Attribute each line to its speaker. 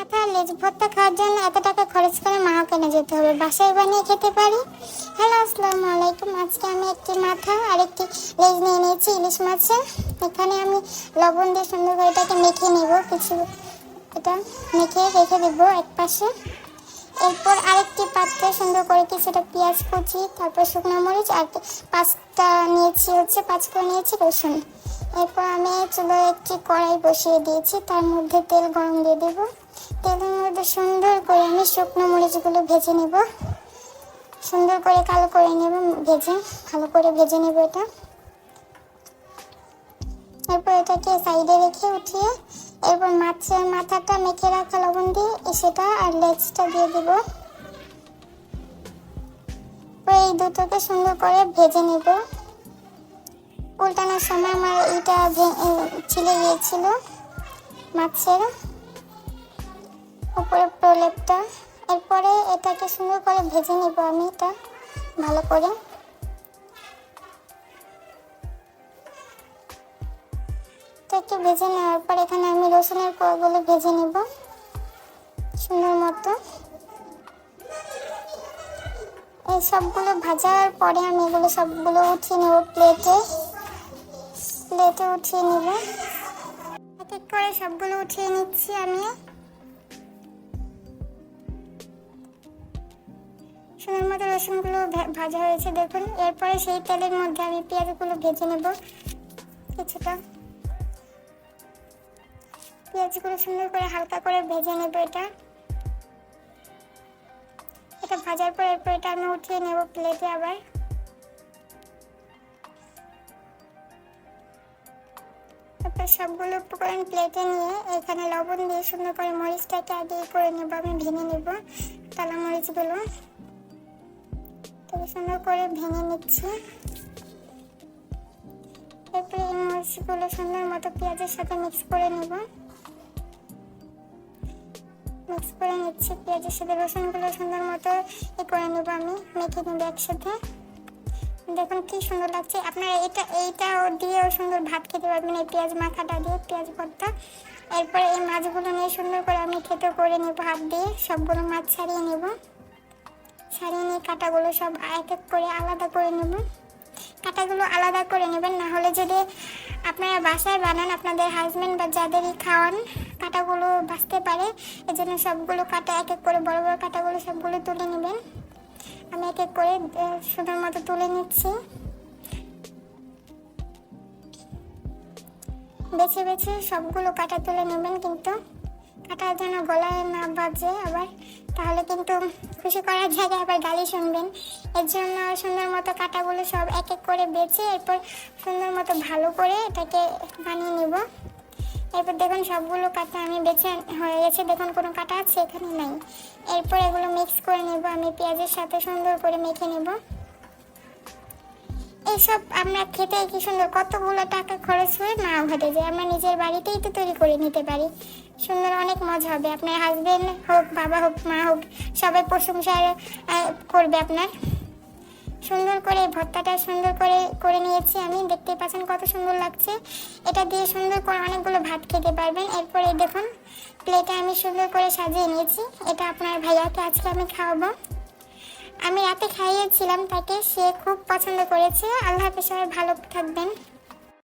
Speaker 1: মাথা, লেজ ভর্তা খাওয়ার জন্য এত টাকা খরচ করে মাও কেনে যেতে হবে। বাসায় বানিয়ে খেতে পারি? হ্যালো, আসসালামু আলাইকুম। আজকে আমি একটি মাথা আর একটি লেজ নিয়ে নিয়েছি, ইলিশ মাছের এখানে আমি লবণ দিয়ে সুন্দর করে এটাকে মেখে নেব। কিছু এটা মেখে রেখে দেবো এক পাশে। এরপর আরেকটি পাত্রে সুন্দর করে কিছুটা পেঁয়াজ কুচি, তারপর শুকনো মরিচ আর পাঁচটা নিয়েছি হচ্ছে পাঁচ করে নিয়েছি রসুন। এরপর আমি চুলোয় একটি কড়াই বসিয়ে দিয়েছি। তার মধ্যে তেল গরম দিয়ে দেব। তেলের মধ্যে সুন্দর করে আমি শুকনো মরিচগুলো ভেজে নেব। সুন্দর করে কালো করে নেব ভেজে, ভালো করে ভেজে নেব এটা। এরপর এটাকে সাইডে রেখে উঠিয়ে এরপর মাছের মাথাটা মেখে রাখা লবণ দিয়ে সেটা আর লেজটা দিয়ে দেব। এই দুটোকে সুন্দর করে ভেজে নেব। উল্টানোর সময় আমার এইটা ছিলে গিয়েছিল মাছের। উপরে প্রলেপটা। এরপরে এটাকে সুন্দর করে ভেজে নেব আমি এটা ভালো করে। তো একটু ভেজে নেওয়ার পর এখানে আমি রসুনের কোয়াগুলো ভেজে নেব সুন্দর মতো। এই সবগুলো ভাজার পরে আমি এগুলো সবগুলো উঠিয়ে নেব প্লেটে। প্লেটে উঠিয়ে নেব। এক এক করে সবগুলো উঠিয়ে নিচ্ছি আমি। সুন্দর মতো রসুনগুলো ভাজা হয়েছে, দেখুন। এরপরে সেই তেলের মধ্যে আমি পেঁয়াজগুলো ভেজে নেব কিছুটা। পেঁয়াজগুলো সুন্দর করে হালকা করে ভেজে নেব এটা। এটা ভাজার পর এরপর এটা আমি উঠিয়ে নেব প্লেটে আবার। তারপর সবগুলো উপকরণ প্লেটে নিয়ে এখানে লবণ দিয়ে সুন্দর করে মরিচটাকে আগে করে নেব, আমি ভেঙে নেব কালা মরিচগুলো। তবে সুন্দর করে ভেঙে নিচ্ছি। এরপর এই মরিচগুলো সুন্দর মতো পেঁয়াজের সাথে মিক্স করে নেব। মিক্স করে নিচ্ছি পেঁয়াজের সাথে রসুনগুলো সুন্দর মতো ই করে নেব আমি, মেখে নেব একসাথে। দেখুন কি সুন্দর লাগছে। আপনারা এটা, এইটাও দিয়েও সুন্দর ভাত খেতে পারবেন এই পেঁয়াজ মাখাটা দিয়ে, পেঁয়াজ ভর্তা। এরপরে এই মাছগুলো নিয়ে সুন্দর করে আমি খেতে করে নেব, হাত দিয়ে সবগুলো মাছ ছাড়িয়ে নেব। ছাড়িয়ে নিয়ে কাটাগুলো সব এক এক করে আলাদা করে নেবেন কাটাগুলো আলাদা করে নেবেন, না হলে যদি আপনারা বাসায় বানান, আপনাদের হাজব্যান্ড বা যাদেরই খাওয়ান, কাটাগুলো বাঁচতে পারে। এই জন্য সবগুলো কাটা এক এক করে, বড় বড় কাটাগুলো সবগুলো তুলে নেবেন। আমি এক এক করে সুন্দর মতো তুলে নিচ্ছি। বেছে বেছে সবগুলো কাটা তুলে নেবেন কিন্তু কাটা যেন গলায় না বাজে আবার, তাহলে কিন্তু খুশি করার জায়গায় আবার গালি শুনবেন। এর জন্য সুন্দর মতো কাটাগুলো সব এক এক করে বেছে, এরপর সুন্দর মতো ভালো করে এটাকে বানিয়ে নেব। এরপর দেখুন সবগুলো কাটা আমি বেছে হয়ে গেছে, দেখুন কোনো কাটা আছে এখানে নাই। এরপর এগুলো মিক্স করে নেব, আমি পেঁয়াজের সাথে সুন্দর করে মেখে নেব। এইসব আমরা খেতে কি সুন্দর, কতগুলো টাকা খরচ হয়ে না ঘটে যায়। আমরা নিজের বাড়িতেই তো তৈরি করে নিতে পারি। সুন্দর অনেক মজা হবে। আপনার হাজবেন্ড হোক, বাবা হোক, মা হোক, সবাই প্রশংসা করবে আপনার। সুন্দর করে ভর্তাটা সুন্দর করে করে নিয়েছি আমি। দেখতেই পাচ্ছেন কত সুন্দর লাগছে। এটা দিয়ে সুন্দর করে অনেকগুলো ভাত খেতে পারবেন। এরপরে দেখুন প্লেটে আমি সুন্দর করে সাজিয়ে নিয়েছি। এটা আপনার ভাইয়াকে আজকে আমি খাওয়াবো। আমি রাতে খাইয়েছিলাম তাকে সে খুব পছন্দ করেছে। আল্লাহ হাফিজ সবাই ভালো থাকবেন।